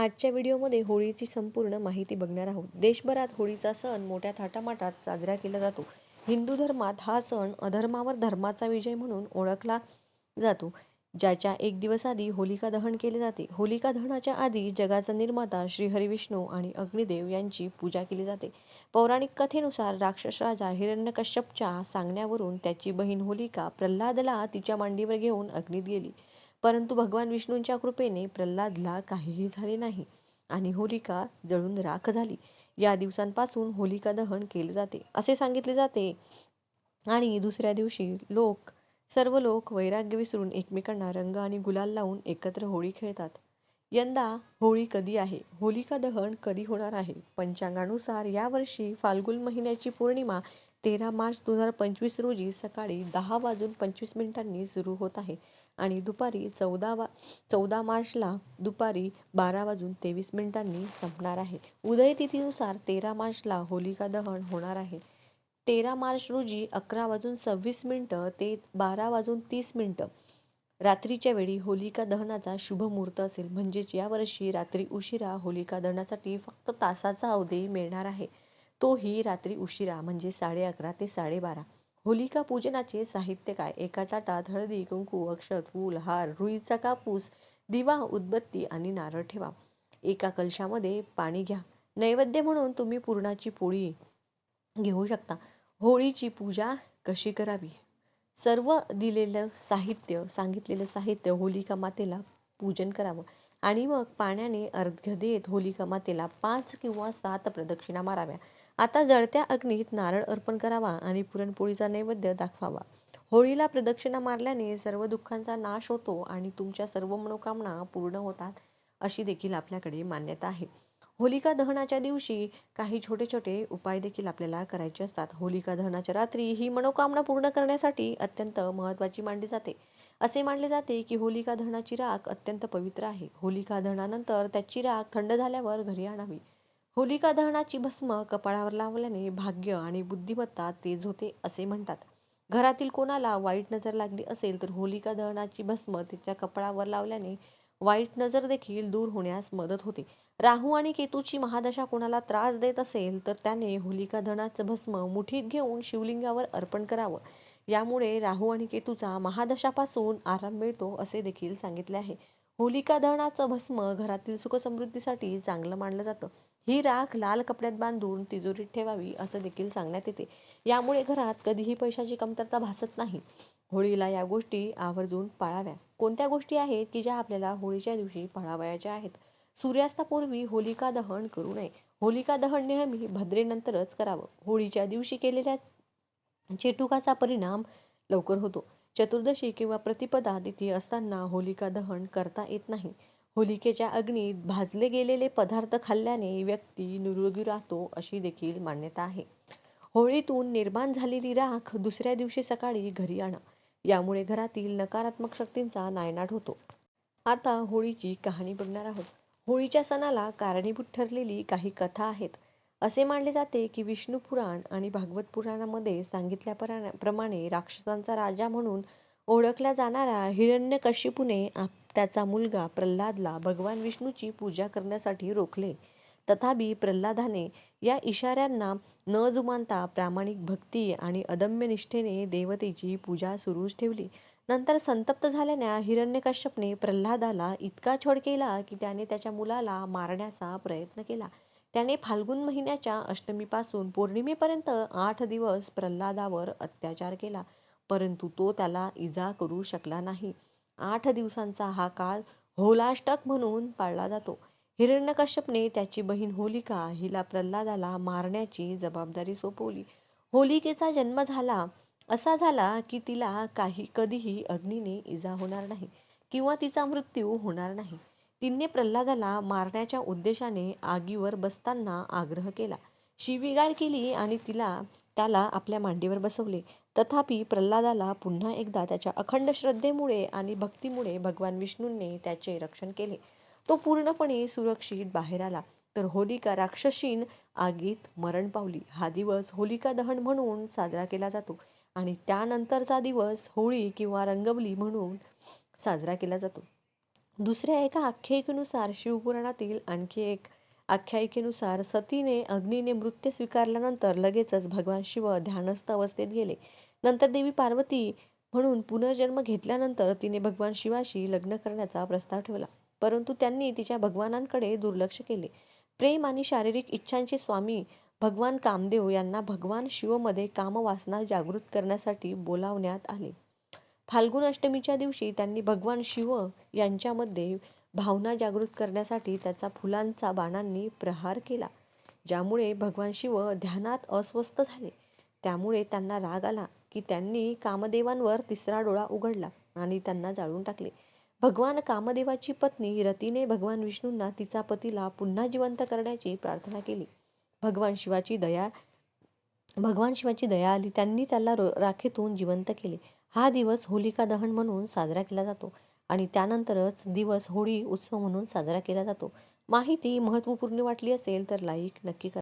आजच्या व्हिडिओमध्ये होळीची संपूर्ण माहिती बघणार आहोत. देशभरात होळीचा सण मोठ्या थाटामाटात साजरा केला जातो. हिंदू धर्मात हा सण अधर्मावर धर्माचा विजय म्हणून ओळखला जातो. ज्याच्या एक दिवस आधी होलिका दहन केले जाते. होलिका दहनाच्या आधी जगाचा निर्माता श्री हरिविष्णू आणि अग्निदेव यांची पूजा केली जाते. पौराणिक कथेनुसार राक्षस राजा हिरण्यकश्यपच्या सांगण्यावरून त्याची बहीण होलिका प्रल्हादला तिच्या मांडीवर घेऊन अग्नीत गेली. परंतु भगवान विष्णूंच्या कृपेने प्रल्हादला काहीही झाले नाही आणि होलिका जळून राख झाली. या दिवसांपासून होलिका दहन केले जाते. असे सांगितले जाते. आणि दुसऱ्या दिवशी लोक सर्व लोक वैराग्य विसरून एकमेकांना रंग आणि गुलाल लावून एकत्र होळी खेळतात. यंदा होळी कधी आहे? होलिका दहन कधी होणार आहे? पंचांगानुसार यावर्षी फाल्गुन महिन्याची पौर्णिमा तेरा मार्च दोन हजार पंचवीस रोजी सकाळी दहा वाजून पंचवीस मिनिटांनी सुरू होत आहे. आणि दुपारी चौदा वा चौदा मार्चला दुपारी बारा वाजून तेवीस मिनिटांनी संपणार आहे. उदयतिथीनुसार तेरा मार्चला होलिका दहन होणार आहे. तेरा मार्च रोजी अकरा वाजून सव्वीस मिनटं ते बारा वाजून तीस मिनटं. रात्रीच्या वेळी होलिका दहनाचा शुभ मुहूर्त असेल म्हणजेच यावर्षी रात्री उशिरा होलिका दहनासाठी फक्त तासाचा अवधी मिळणार आहे. तोही रात्री उशिरा म्हणजे साडे अकरा ते साडेबारा होलिका पूजनाचे साहित्य काय? एका ताटात हळदी कुंकू अक्षत फूल हार रुईचा कापूस दिवा उदबत्ती आणि नारळ ठेवा. एका कलशामध्ये पाणी घ्या. नैवेद्य म्हणून तुम्ही पुरणाची पोळी घेऊ शकता. होळीची पूजा कशी करावी? सर्व दिलेलं साहित्य सांगितलेलं साहित्य होलिका मातेला पूजन करावं. आणि मग पाण्याने अर्घ्य देत होलिका मातेला पाच किंवा सात प्रदक्षिणा माराव्या. आता जळत्या अग्नीत नारळ अर्पण करावा आणि पुरणपोळीचा नैवेद्य दाखवावा. होळीला प्रदक्षिणा मारल्याने सर्व दुःखांचा नाश होतो आणि तुमच्या सर्व मनोकामना पूर्ण होतात अशी देखील आपल्याकडे मान्यता आहे. होलिका दहनाच्या दिवशी काही छोटे छोटे उपाय देखील आपल्याला करायचे असतात. होलिका दहनाच्या रात्री ही मनोकामना पूर्ण करण्यासाठी अत्यंत महत्त्वाची मानली जाते. असे मानले जाते की होलिका दहनाची राख अत्यंत पवित्र आहे. होलिका दहनानंतर त्याची राख थंड झाल्यावर घरी आणावी. होलिका दहनाची भस्म कपाळावर लावल्याने भाग्य आणि बुद्धिमत्ता तेज होते असे म्हणतात. घरातील कोणाला वाईट नजर लागली असेल तर होलिका दहनाची भस्म तिच्या कपाळावर लावल्याने वाईट नजर देखील दूर होण्यास मदत होते. राहू आणि केतूची महादशा कोणाला त्रास देत असेल तर त्याने होलिका दहनाचं भस्म मुठीत घेऊन शिवलिंगावर अर्पण करावं. यामुळे राहू आणि केतूचा महादशापासून आराम मिळतो असे देखील सांगितले आहे. होलिका दहनाचं भस्म घरातील सुखसमृद्धीसाठी चांगलं मानलं जातं. ही राख लाल कपड्यात बांधून तिजोरीत ठेवावी असं देखील सांगण्यात येते. यामुळे घरात कधीही पैशाची कमतरता भासत नाही. होळीला या गोष्टी आवर्जून पाळाव्या. कोणत्या गोष्टी आहेत की ज्या आपल्याला होळीच्या दिवशी पाळावयाच्या आहेत? सूर्यास्तापूर्वी होलिका दहन करू नये. होलिका दहन नेहमी भद्रेनंतरच करावं. होळीच्या दिवशी केलेल्या चेटुकाचा परिणाम लवकर होतो. चतुर्दशी किंवा प्रतिपदा तिथी असताना होलिका दहन करता येत नाही. होलिकेच्या अग्नीत भाजले गेलेले पदार्थ खाल्ल्याने व्यक्ती निरोगी राहतो अशी देखील मान्यता आहे. होळीतून निर्माण झालेली राख दुसऱ्या दिवशी सकाळी घरी आणा. यामुळे घरातील नकारात्मक शक्तींचा नायनाट होतो. आता होळीची कहाणी बघणार आहोत. होळीच्या सणाला कारणीभूत ठरलेली काही कथा आहेत. असे मानले जाते की विष्णू पुराण आणि भागवत पुराणामध्ये सांगितल्याप्रमाणे राक्षसांचा राजा म्हणून ओळखल्या जाणाऱ्या हिरण्यकशिपूने त्याचा मुलगा प्रल्हादला भगवान विष्णूची पूजा करण्यासाठी रोखले. तथापि प्रल्हादाने या इशाऱ्यांना न जुमानता प्रामाणिक भक्ती आणि अदम्य निष्ठेने देवतेची पूजा सुरूच ठेवली. नंतर संतप्त झाल्याने हिरण्यकश्यपने प्रल्हादाला इतका छळ केला की त्याने त्याच्या मुलाला मारण्याचा प्रयत्न केला. त्याने फाल्गुन महिन्याच्या अष्टमीपासून पौर्णिमेपर्यंत आठ दिवस प्रल्हादावर अत्याचार केला. परंतु तो त्याला इजा करू शकला नाही. आठ दिवसांचा हा काळ होलाष्टक म्हणून पाळला जातो. हिरण्यकश्यपने त्याची बहीण होलिका हिला प्रल्हादाला मारण्याची जबाबदारी सोपवली. होलिकेचा जन्म झाला असा झाला की तिला काही कधीही अग्नीने इजा होणार नाही किंवा तिचा मृत्यू होणार नाही. तिने प्रल्हादाला मारण्याच्या उद्देशाने आगीवर बसताना आग्रह केला. शिवीगाळ केली आणि तिला त्याला आपल्या मांडीवर बसवले. तथापि प्रल्हादाला पुन्हा एकदा त्याच्या अखंड श्रद्धेमुळे आणि भक्तीमुळे भगवान विष्णूंनी त्याचे रक्षण केले. तो पूर्णपणे सुरक्षित बाहेर आला. तर होलिका राक्षसीन आगीत मरण पावली. हा दिवस होलिका दहन म्हणून साजरा केला जातो आणि त्यानंतरचा दिवस होळी किंवा रंगवली म्हणून साजरा केला जातो. दुसऱ्या एका आख्यायिकेनुसार शिवपुराणातील आणखी एक आख्यायिकेनुसार सतीने अग्नीने मृत्य स्वीकारल्यानंतर लगेचच भगवान शिव ध्यानस्थ अवस्थेत गेले. नंतर देवी पार्वती म्हणून पुनर्जन्म घेतल्यानंतर तिने भगवान शिवाशी लग्न करण्याचा प्रस्ताव ठेवला. परंतु त्यांनी तिच्या भगवानांकडे दुर्लक्ष केले. प्रेम आणि शारीरिक इच्छांचे स्वामी भगवान कामदेव यांना भगवान शिवमध्ये कामवासना जागृत करण्यासाठी बोलावण्यात आले. फाल्गुन अष्टमीच्या दिवशी त्यांनी भगवान शिव यांच्यामध्ये भावना जागृत करण्यासाठी त्याचा फुलांचा बाणांनी प्रहार केला ज्यामुळे भगवान शिव ध्यानात अस्वस्थ झाले. त्यामुळे त्यांना राग आला की त्यांनी कामदेवांवर तिसरा डोळा उघडला आणि त्यांना जाळून टाकले. भगवान कामदेवाची पत्नी रतीने भगवान विष्णूंना तिचा पतीला पुन्हा जिवंत करण्याची प्रार्थना केली. भगवान शिवाची दया भगवान शिवाची दया आली त्यांनी त्याला रो- राखेतून जिवंत केले. हा दिवस होलिका दहन म्हणून साजरा केला जातो. आणि त्यानंतरच दिवस होळी उत्सव म्हणून साजरा केला जातो. माहिती महत्त्वपूर्ण वाटली असेल तर लाईक नक्की करा.